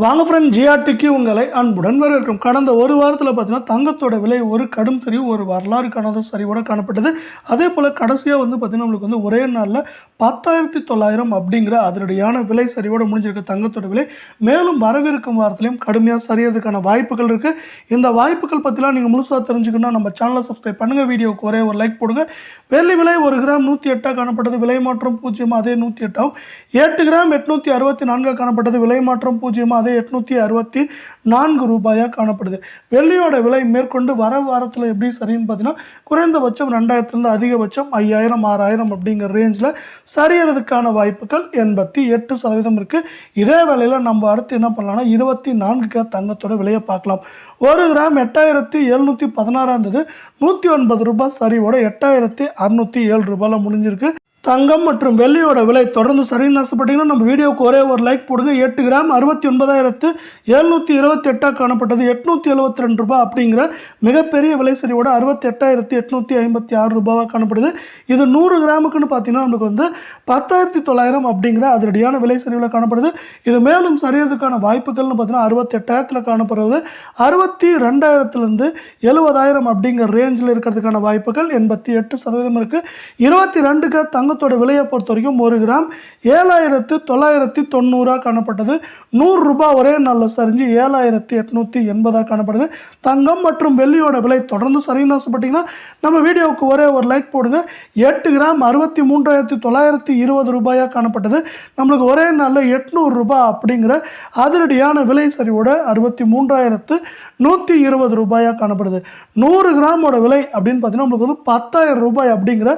வாங்க ஃப்ரெண்ட் ஜிஆர்டிக்கு உங்களை அன்புடன் வரவேற்கும் கடந்த ஒரு வாரத்தில் பார்த்தீங்கன்னா தங்கத்தோட விலை ஒரு கடும் சரிவு ஒரு வரலாறு காணாத சரிவோட காணப்பட்டது. அதே போல் கடைசியாக வந்து பார்த்திங்கன்னா நம்மளுக்கு வந்து ஒரே நாளில் பத்தாயிரத்தி தொள்ளாயிரம் அப்படிங்கிற அதனுடையான விலை சரிவோடு முடிஞ்சிருக்க. தங்கத்தோட விலை மேலும் வரவிருக்கும் வாரத்திலையும் கடுமையாக சரியறதுக்கான வாய்ப்புகள் இருக்குது இந்த வாய்ப்புகள் பற்றிலாம் நீங்கள் முழுசாக தெரிஞ்சுக்கணும்னா நம்ம சேனலை சப்ஸ்கிரைப் பண்ணுங்கள் வீடியோவுக்கு ஒரே ஒரு லைக் போடுங்க. வெள்ளி விலை ஒரு கிராம் நூற்றி எட்டாக காணப்பட்டது. விலை மாற்றம் பூஜ்ஜியமாக அதே நூற்றி எட்டாகும் எட்டு கிராம் எட்நூற்றி அறுபத்தி நான்காக காணப்பட்டது. விலை மாற்றம் பூஜ்ஜியமாக மாத எட்நூற்றி அறுபத்தி நான்கு ரூபாயாக காணப்படுது. வெள்ளியோட விலை மேற்கொண்டு வர வாரத்தில் எப்படி சரின்னு பார்த்தீங்கன்னா குறைந்தபட்சம் ரெண்டாயிரத்துலேருந்து அதிகபட்சம் ஐயாயிரம் ஆறாயிரம் அப்படிங்கிற ரேஞ்சில் சரியறதுக்கான வாய்ப்புகள் எண்பத்தி எட்டு சதவீதம் இருக்குது இதே வேலையில் நம்ம அடுத்து என்ன பண்ணலாம்னா இருபத்தி நான்கு தங்கத்தோட விலையை பார்க்கலாம். ஒரு கிராம் எட்டாயிரத்தி எழுநூற்றி பதினாறாம் இருந்தது நூற்றி ஒன்பது ரூபாய் சரிவோட எட்டாயிரத்தி அறுநூற்றி ஏழு ரூபாயில் முடிஞ்சிருக்கு. தங்கம் மற்றும் வெள்ளியோட விலை தொடர்ந்து சரின்னு ஆசைப்பட்டீங்கன்னா நம்ம வீடியோவுக்கு ஒரே ஒரு லைக் போடுங்க. எட்டு கிராம் அறுபத்தி ஒன்பதாயிரத்து எழுநூற்றி இருபத்தி எட்டாக காணப்பட்டது. எட்நூற்றி எழுபத்தி ரெண்டு ரூபாய் அப்படிங்கிற மிகப்பெரிய விலை சரிவோட அறுபத்தி எட்டாயிரத்தி எட்நூற்றி ஐம்பத்தி ஆறு ரூபாவாக காணப்படுது. இது நூறு கிராமுக்குன்னு பார்த்தீங்கன்னா நமக்கு வந்து பத்தாயிரத்தி தொள்ளாயிரம் அப்படிங்கிற அதிரடியான விலை சரிவில் காணப்படுது. இது மேலும் சரியறதுக்கான வாய்ப்புகள்னு பார்த்தீங்கன்னா அறுபத்தி எட்டாயிரத்தில் காணப்படுவது அறுபத்தி ரெண்டாயிரத்துலேருந்து எழுபதாயிரம் அப்படிங்கிற ரேஞ்சில் இருக்கிறதுக்கான வாய்ப்புகள் எண்பத்தி எட்டு சதவீதம் இருக்குது இருபத்தி ரெண்டுக்கு தங்கத்தோட விலையை பொறுத்த வரைக்கும் ஒரு கிராம் ஏழாயிரத்து தொள்ளாயிரத்தி தொண்ணூறாக காணப்பட்டது. நூறு ரூபாய் ஒரே நாளில் சரிஞ்சு ஏழாயிரத்தி எட்நூற்றி எண்பதாக காணப்படுது. தங்கம் மற்றும் வெள்ளியோட விலை தொடர்ந்து சரின்னு ஆசைப்பட்டீங்கன்னா நம்ம வீடியோவுக்கு ஒரே ஒரு லைக் போடுங்க. எட்டு கிராம் அறுபத்தி மூன்றாயிரத்தி தொள்ளாயிரத்தி இருபது ரூபாயாக காணப்பட்டது. நம்மளுக்கு ஒரே நாளில் எட்நூறு ரூபாய் அப்படிங்கிற அதிரடியான விலை சரிவோட அறுபத்தி மூன்றாயிரத்து நூற்றி இருபது ரூபாயாக காணப்படுது. நூறு கிராமோட விலை அப்படின்னு பார்த்தீங்கன்னா நம்மளுக்கு வந்து பத்தாயிரம் ரூபாய் அப்படிங்கிற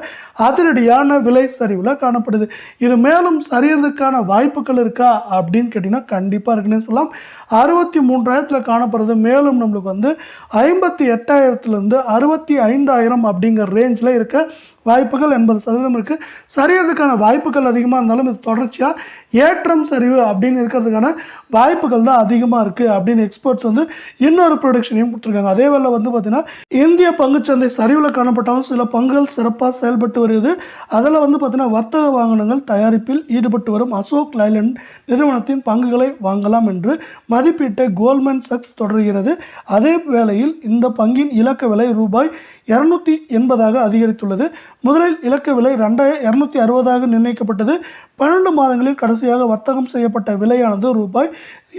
அதிரடியான விலை சரிவில் காணப்படுது. இது மேலும் சரியறதுக்கான வாய்ப்புகள் இருக்கா அப்படின்னு கேட்டிங்கன்னா கண்டிப்பாக இருக்குன்னு சொல்லலாம். அறுபத்தி மூன்றாயிரத்தில் காணப்படுறது மேலும் நம்மளுக்கு வந்து ஐம்பத்தி எட்டாயிரத்துலேருந்து அறுபத்தி ஐந்தாயிரம் அப்படிங்கிற ரேஞ்சில் இருக்க. வாய்ப்புகள் எண்பது சதவீதம் இருக்குது சரியறதுக்கான வாய்ப்புகள் அதிகமாக இருந்தாலும் இது தொடர்ச்சியாக ஏற்றம் சரிவு அப்படின்னு இருக்கிறதுக்கான வாய்ப்புகள் தான் அதிகமாக இருக்குது அப்படின்னு எக்ஸ்பர்ட்ஸ் வந்து இன்னொரு ப்ரொடக்ஷனையும் கொடுத்துருக்காங்க. அதே வேளை வந்து பார்த்திங்கன்னா இந்திய பங்குச்சந்தை சரிவில் காணப்பட்டாலும் சில பங்குகள் சிறப்பாக செயல்பட்டு வருகிறது. அதில் வந்து பார்த்திங்கன்னா வர்த்தக வாகனங்கள் தயாரிப்பில் ஈடுபட்டு வரும். அசோக் லைலண்ட் நிறுவனத்தின் பங்குகளை வாங்கலாம் என்று மதிப்பீட்டை கோல்மேன் சக்ஸ் தொடர்கிறது. அதே வேளையில் இந்த பங்கின் இலக்க விலை ரூபாய் இரநூத்தி எண்பதாக அதிகரித்துள்ளது. முதலில் இலக்கு விலை ரெண்டாய இரநூத்தி அறுபதாக நிர்ணயிக்கப்பட்டது. பன்னெண்டு மாதங்களில் கடைசியாக வர்த்தகம் செய்யப்பட்ட விலையானது ரூபாய்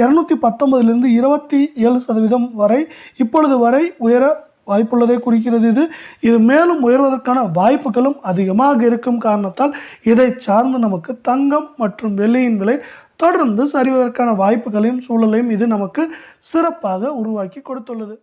இரநூத்தி பத்தொன்பதிலிருந்து இருபத்தி ஏழு சதவீதம் வரை இப்பொழுது வரை உயர வாய்ப்புள்ளதை குறிக்கிறது இது. இது மேலும் உயர்வதற்கான வாய்ப்புகளும் அதிகமாக இருக்கும் காரணத்தால் இதை சார்ந்து நமக்கு தங்கம் மற்றும் வெள்ளியின் விலை தொடர்ந்து சரிவதற்கான வாய்ப்புகளையும் சூழலையும் இது நமக்கு சிறப்பாக உருவாக்கி கொடுத்துள்ளது.